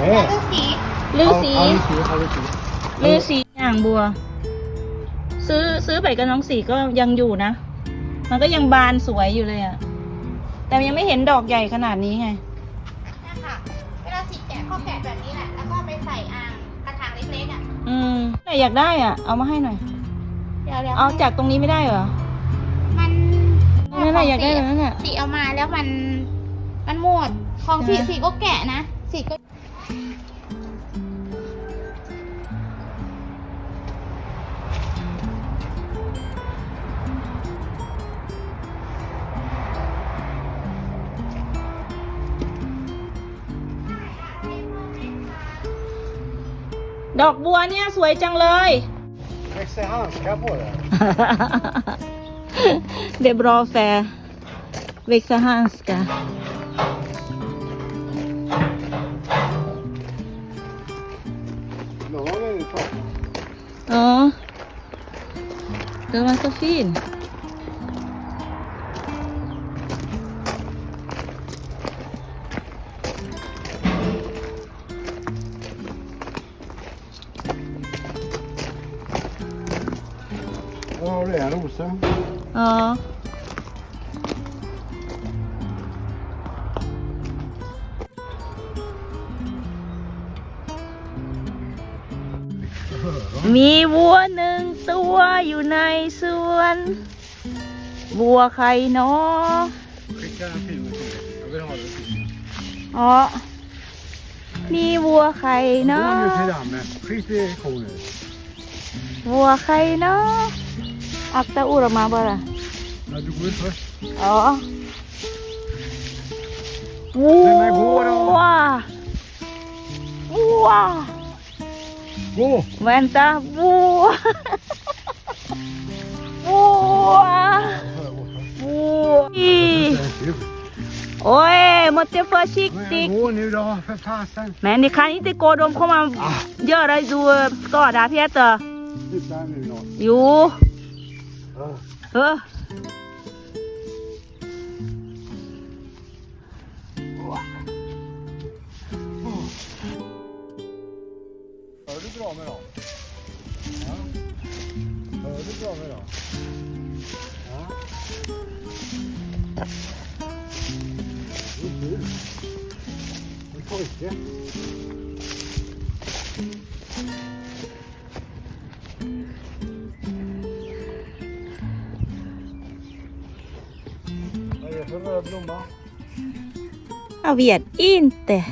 ลูกสีลือสีลูกสีเอลูกสีลือสีอย่างบัว ซื้อซื้อไปกับน้องสีก็ยังอยู่นะ มันก็ยังบานสวยอยู่เลยอะแต่ยังไม่เห็นดอกใหญ่ขนาดนี้ไงนะค่ะเวลาสีแกะก็แกะแบบนี้แหละ แล้วก็ไปใส่อ่างกระถางเล็กๆอะอืมแต่อยากได้อะ เอามาให้หน่อยเเอาจากตรงนี้ไม่ได้เหรอมันนั่นแหละอยากได้แบบนั้นอะ สีเอามาแล้วมัน มันหมด ของสีสีก็แกะนะ สีก็ ดอกบัวเนี่ยสวยจังเลย Växer handskar på det? เดบรอแฟเวกซาฮันสกา Ja. Den var så fin. Ja, det är rosen. Ja. มีวัวหนึ่งตัวอยู่ในสวนวัวใครเนาะ Skicka en film till mig. Jag vill ha den filmen. อ๋อนี่วัวใคร Gå เนาะ nu till dammen. Skit i konen. วัวใครเนาะอักตะอุรมาบ่ล่ะ Ja, du går ut först. อ๋ อวัว Nej, men gå då. วัว Gå! Vänta, วัววัววัว Oj, måste försiktigt. Men gå nu då, för fasen. Men ni kan inte gå, de kommer göra du skada Peter. Sluta nu något. Jo. Ja. Uh. Hör du bra med dem? Ja. Hör du bra med dem? Ja. Det är kul. En pojke. Vad är det för röd blomma? Jag vet inte.